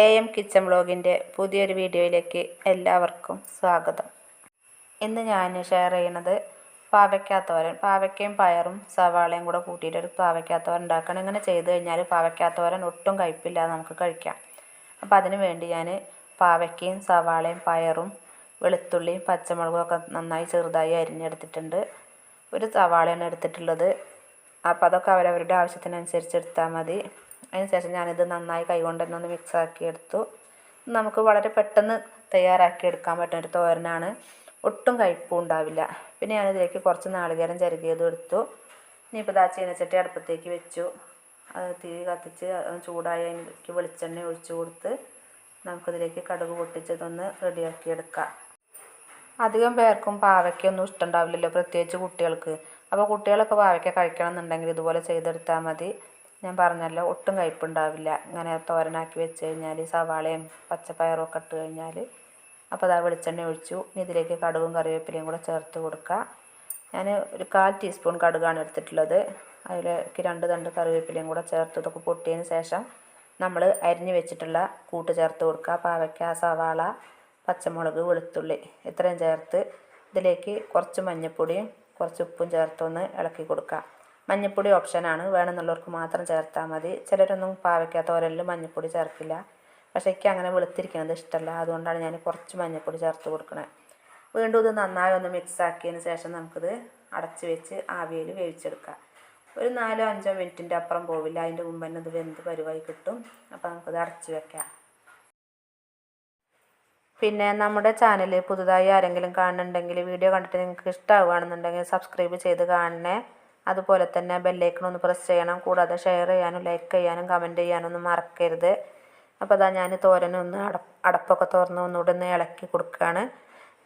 A M kitchen വ്ളോഗിന്റെ പുതിയൊരു വീഡിയോയിലേക്ക് എല്ലാവർക്കും സ്വാഗതം. ഇന്ന് ഞാൻ ഷെയർ ചെയ്യുന്നത് പാവയ്ക്കാത്തോരൻ. പാവയ്ക്കയും പയറും സവാളയും കൂടെ കൂട്ടിയിട്ടൊരു പാവയ്ക്കാത്തോരൻ ഉണ്ടാക്കണം. ഇങ്ങനെ ചെയ്ത് കഴിഞ്ഞാൽ പാവയ്ക്കാത്തോരൻ ഒട്ടും കഴിപ്പില്ലാതെ നമുക്ക് കഴിക്കാം. അപ്പോൾ അതിന് വേണ്ടി ഞാൻ പാവയ്ക്കയും സവാളയും പയറും വെളുത്തുള്ളിയും പച്ചമുളകും ഒക്കെ നന്നായി ചെറുതായി അരിഞ്ഞെടുത്തിട്ടുണ്ട്. ഒരു സവാളയാണ് എടുത്തിട്ടുള്ളത്. അപ്പോൾ അതൊക്കെ അവരവരുടെ ആവശ്യത്തിനനുസരിച്ച് എടുത്താൽ മതി. അതിന് ശേഷം ഞാനിത് നന്നായി കൈകൊണ്ട് തന്നെ ഒന്ന് മിക്സ് ആക്കി എടുത്തു. നമുക്ക് വളരെ പെട്ടെന്ന് തയ്യാറാക്കി എടുക്കാൻ പറ്റുന്ന ഒരു തോരനാണ്. ഒട്ടും കയ്പും ഉണ്ടാവില്ല. പിന്നെ ഞാനിതിലേക്ക് കുറച്ച് നാളികേരം ചരുകിയത് എടുത്തു. ഇനിയിപ്പോൾ ഇതാ ചീനച്ചട്ടി അടുപ്പത്തേക്ക് വെച്ചു. അത് തീ കത്തിച്ച് ചൂടായ അതിലേക്ക് വെളിച്ചെണ്ണ ഒഴിച്ച് കൊടുത്ത് നമുക്കിതിലേക്ക് കടുക് പൊട്ടിച്ചതൊന്ന് റെഡിയാക്കി എടുക്കാം. അധികം പേർക്കും പാവയ്ക്കൊന്നും ഇഷ്ടമുണ്ടാവില്ലല്ലോ പ്രത്യേകിച്ച് കുട്ടികൾക്ക്. അപ്പോൾ കുട്ടികളൊക്കെ പാവയ്ക്ക കഴിക്കണം എന്നുണ്ടെങ്കിൽ ഇതുപോലെ ചെയ്തെടുത്താൽ മതി. ഞാൻ പറഞ്ഞല്ലോ ഒട്ടും കയ്പ്പുണ്ടാവില്ല. ഇങ്ങനെ തോരനാക്കി വെച്ച് കഴിഞ്ഞാൽ സവാളയും പച്ചപ്പയറും ഒക്കെ ഇട്ട് കഴിഞ്ഞാൽ അപ്പോൾ അതാ വെളിച്ചെണ്ണ ഒഴിച്ചു. ഇനി ഇതിലേക്ക് കടുകും കറിവേപ്പിലയും കൂടെ ചേർത്ത് കൊടുക്കുക. ഞാൻ ഒരു കാൽ ടീസ്പൂൺ കടുകാണ് എടുത്തിട്ടുള്ളത്. അതിലേക്ക് രണ്ട് തണ്ട് കറിവേപ്പിലയും കൂടെ ചേർത്ത് ഇതൊക്കെ പൊട്ടിയതിന് ശേഷം നമ്മൾ അരിഞ്ഞ് വെച്ചിട്ടുള്ള കൂട്ട് ചേർത്ത് കൊടുക്കുക. പാവയ്ക്ക സവാള പച്ചമുളക് വെളുത്തുള്ളി ഇത്രയും ചേർത്ത് ഇതിലേക്ക് കുറച്ച് മഞ്ഞൾപ്പൊടിയും കുറച്ച് ഉപ്പും ചേർത്തൊന്ന് ഇളക്കി കൊടുക്കുക. മഞ്ഞൾപ്പൊടി ഓപ്ഷനാണ് വേണമെന്നുള്ളവർക്ക് മാത്രം ചേർത്താൽ മതി. ചിലരൊന്നും പാവയ്ക്ക തോരലിൽ മഞ്ഞൾപ്പൊടി ചേർക്കില്ല. പക്ഷേ എനിക്ക് അങ്ങനെ വെളുത്തിരിക്കുന്നത് ഇഷ്ടമല്ല അതുകൊണ്ടാണ് ഞാൻ കുറച്ച് മഞ്ഞൾപ്പൊടി ചേർത്ത് കൊടുക്കുന്നത് വീണ്ടും ഇത് നന്നായി ഒന്ന് മിക്സ് ആക്കിയതിന് ശേഷം നമുക്കിത് അടച്ച് വെച്ച് ആവിയിൽ വേവിച്ചെടുക്കാം. ഒരു നാലോ അഞ്ചോ മിനിറ്റിന്റെ അപ്പുറം പോവില്ല. അതിന്റെ മുമ്പ് തന്നെ ഇത് വെന്ത് പരുവായി കിട്ടും. അപ്പോൾ നമുക്കിത് അടച്ച് വെക്കാം. പിന്നെ നമ്മുടെ ചാനൽ പുതുതായി ആരെങ്കിലും കാണുന്നുണ്ടെങ്കിൽ വീഡിയോ കണ്ടിട്ട് നിങ്ങൾക്ക് ഇഷ്ടമാവുകയാണെന്നുണ്ടെങ്കിൽ സബ്സ്ക്രൈബ് ചെയ്ത് കാണണേ. അതുപോലെ തന്നെ ബെല്ലൈക്കൺ ഒന്ന് പ്രസ് ചെയ്യണം. കൂടാതെ ഷെയർ ചെയ്യാനും ലൈക്ക് ചെയ്യാനും കമന്റ് ചെയ്യാനും ഒന്നും മറക്കരുത്. അപ്പോൾ അതാ ഞാൻ തോരനൊന്ന് അട അടപ്പൊക്കെ തുറന്ന് ഒന്നുകൂടെ ഒന്ന് ഇളക്കി കൊടുക്കുകയാണ്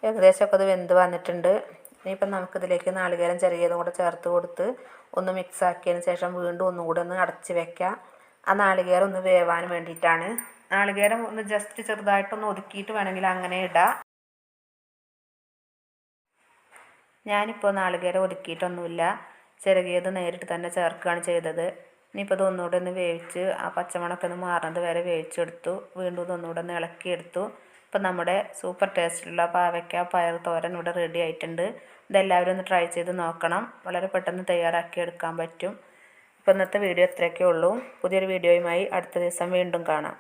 ഏകദേശമൊക്കെ അത് വെന്ത് വന്നിട്ടുണ്ട്. ഇനിയിപ്പം നമുക്കിതിലേക്ക് നാളികേരം ചെറിയതും കൂടെ ചേർത്ത് കൊടുത്ത് ഒന്ന് മിക്സ് ആക്കിയതിന് ശേഷം വീണ്ടും ഒന്നുകൂടെ ഒന്ന് അടച്ച് വെക്കാം. ആ നാളികേരം ഒന്ന് വേവാൻ വേണ്ടിയിട്ടാണ്. നാളികേരം ഒന്ന് ജസ്റ്റ് ചെറുതായിട്ടൊന്ന് ഒതുക്കിയിട്ട് വേണമെങ്കിൽ അങ്ങനെ ഇടാം. ഞാനിപ്പോൾ നാളികേരം ഒതുക്കിയിട്ടൊന്നുമില്ല. ചിരകിയത് നേരിട്ട് തന്നെ ചേർക്കുകയാണ് ചെയ്തത്. ഇനിയിപ്പോൾ ഇതൊന്നുകൂടെ ഒന്ന് വേവിച്ച് ആ പച്ചമണമൊക്കെ മാറുന്നത് വരെ വേവിച്ചെടുത്തു. വീണ്ടും ഇതൊന്നുകൂടെ ഒന്ന് ഇളക്കിയെടുത്തു. ഇപ്പം നമ്മുടെ സൂപ്പർ ടേസ്റ്റിലുള്ള പാവയ്ക്ക പയർ തോരൻ ഇവിടെ റെഡി ആയിട്ടുണ്ട്. ഇതെല്ലാവരും ഒന്ന് ട്രൈ ചെയ്ത് നോക്കണം. വളരെ പെട്ടെന്ന് തയ്യാറാക്കി എടുക്കാൻ പറ്റും. ഇപ്പം ഇന്നത്തെ വീഡിയോ ഇത്രയൊക്കെ ഉള്ളൂ. പുതിയൊരു വീഡിയോയുമായി അടുത്ത ദിവസം വീണ്ടും കാണാം.